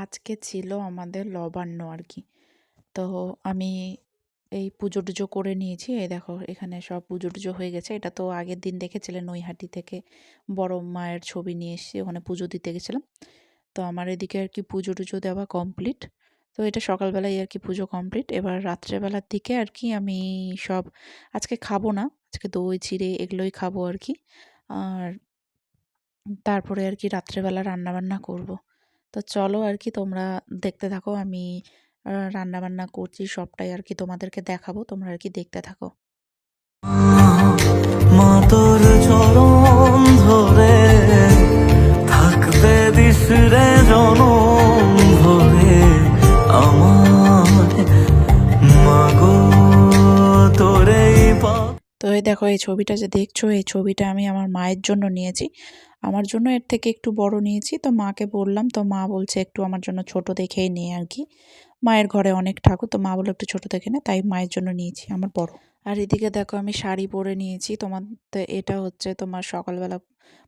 আজকে ছিল আমাদের নবান্ন আর কি। তো আমি এই পুজো টুজো করে নিয়েছি। এই দেখো, এখানে সব পুজো টুজো হয়ে গেছে। এটা তো আগের দিন দেখেছিলেন নৈহাটি থেকে। বড় মায়ের ছবি নিয়ে এসে ওখানে পুজো দিতে গেছিলাম। তো আমার এদিকে আর কি পুজো টুজো দেওয়া কমপ্লিট। তো এটা সকালবেলায় আর কি পুজো কমপ্লিট। এবার রাত্রেবেলার দিকে আর কি আমি সব, আজকে খাব না, আজকে দই, চিড়ে এগুলোই খাব আর কি। আর তারপরে আর কি রাত্রেবেলা রান্নাবান্না করব। তো চলো আর কি তোমরা দেখতে থাকো, আমি রান্নাবান্না করছি সবটাই আর কি তোমাদেরকে দেখাবো, তোমরা আর কি দেখতে থাকো। চরণ ধরে আমার মাগো তো এই দেখো, এই ছবিটা যে দেখছ, এই ছবিটা আমি আমার মায়ের জন্য নিয়েছি। আমার জন্য এর থেকে একটু বড় নিয়েছি। তো মাকে বললাম, তো মা বলছে একটু আমার জন্য ছোট দেখেই নিয়ে আর কি। মায়ের ঘরে অনেক ঠাকুর, তো মা বলল একটু ছোট দেখে নে, তাই মায়ের জন্য নিয়েছি, আমার বড়। আর এদিকে দেখো, আমি শাড়ি পরে নিয়েছি। তোমার এটা হচ্ছে তোমার সকালবেলা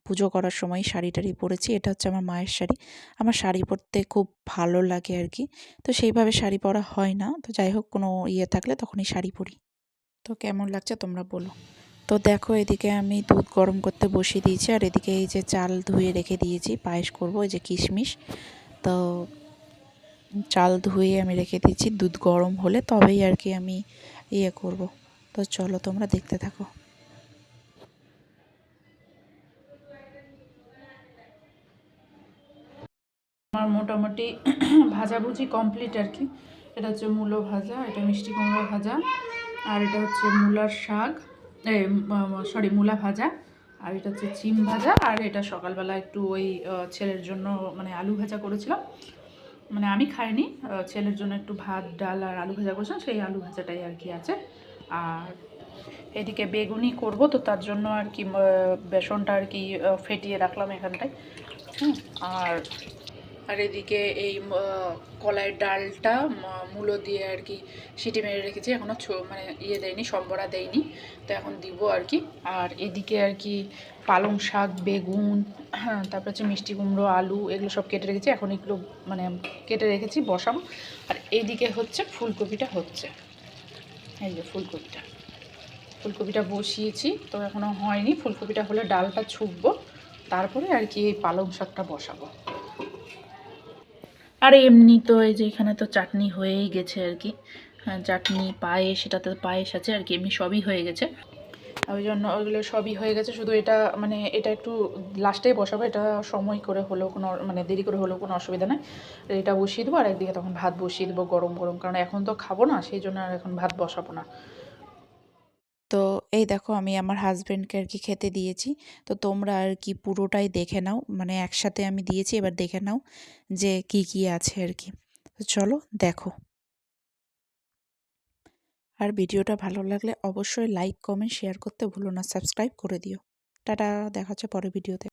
পুজো করার সময় শাড়ি টাড়ি পরেছি, এটা হচ্ছে আমার মায়ের শাড়ি। আমার শাড়ি পরতে খুব ভালো লাগে আর কি। তো সেইভাবে শাড়ি পরা হয় না। তো যাই হোক, কোনো ইয়ে থাকলে তখনই শাড়ি পরি। তো কেমন লাগছে তোমরা বলো। তো দেখো, এদিকে আমি দুধ গরম করতে বসিয়ে দিয়েছি, আর এদিকে এই যে চাল ধুয়ে রেখে দিয়েছি, পায়েস করব, এই যে কিশমিশ। তো চাল ধুয়ে আমি রেখে দিয়েছি, দুধ গরম হলে তবেই আর কি আমি ইয়ে করব। তো চলো, তোমরা দেখতে থাকো। আমার মোটামুটি ভাজাভুজি কমপ্লিট আর কি। এটা হচ্ছে মূলো ভাজা, এটা মিষ্টি কুমড়ো ভাজা। আর এটা হচ্ছে মূলার শাক সরি মূলা ভাজা, আর এটা হচ্ছে চিম ভাজা, আর এটা সকালবেলা একটু ওই ছেলের জন্য মানে আলু ভাজা করেছিলাম। মানে আমি খাইনি ছেলের জন্য একটু ভাত, ডাল আর আলু ভাজা করেছিলাম, সেই আলু ভাজাটাই আর কি আছে। আর এদিকে বেগুনি করব, তো তার জন্য আর কি বেসনটা আর কি ফেটিয়ে রাখলাম এখানটায়। আর আর এদিকে এই কলাইয়ের ডালটা মূলো দিয়ে আর কি সিটি মেরে রেখেছি। এখনও মানে ইয়ে দেয়নি, সম্বরা দেয়নি। তো এখন দিব আর কি। আর এদিকে আর কি পালং শাক, বেগুন হ্যাঁ তারপর হচ্ছে মিষ্টি কুমড়ো, আলু, এগুলো সব কেটে রেখেছি। এখন এগুলো মানে কেটে রেখেছি, বসাবো। আর এইদিকে হচ্ছে ফুলকপিটা হচ্ছে। এই যে ফুলকপিটা। ফুলকপিটা বসিয়েছি, তো এখনও হয়নি। ফুলকপিটা হলে ডালটা ছুকবো তারপরে আর কি এই পালং শাকটা বসাবো। আর এমনি তো এই যে এখানে তো চাটনি হয়েই গেছে আর কি। হ্যাঁ চাটনি, পায়েস এটাতে পায়েস আছে আর কি, এমনি সবই হয়ে গেছে। ওই জন্য ওইগুলো সবই হয়ে গেছে, শুধু এটা মানে এটা একটু লাস্টেই বসাবো, এটা সময় করে হলেও কোনো মানে দেরি করে হলেও কোনো অসুবিধা নেই। এটা বসিয়ে দেবো আর একদিকে তখন ভাত বসিয়ে দেবো গরম গরম, কারণ এখন তো খাব না, সেই জন্য আর এখন ভাত বসাবো না। এই দেখো আমি আমার হাজব্যান্ডকে আর কি খেতে দিয়েছি। তো তোমরা আর কি পুরোটাই দেখে নাও। মানে একসাথে আমি দিয়েছি, এবার দেখে নাও যে কি কি আছে আর কি। তো চলো দেখো। আর ভিডিওটা ভালো লাগলে অবশ্যই লাইক কমেন্ট শেয়ার করতে ভুলো না। সাবস্ক্রাইব করে দিও। টাটা, দেখা হচ্ছে পরে ভিডিওতে।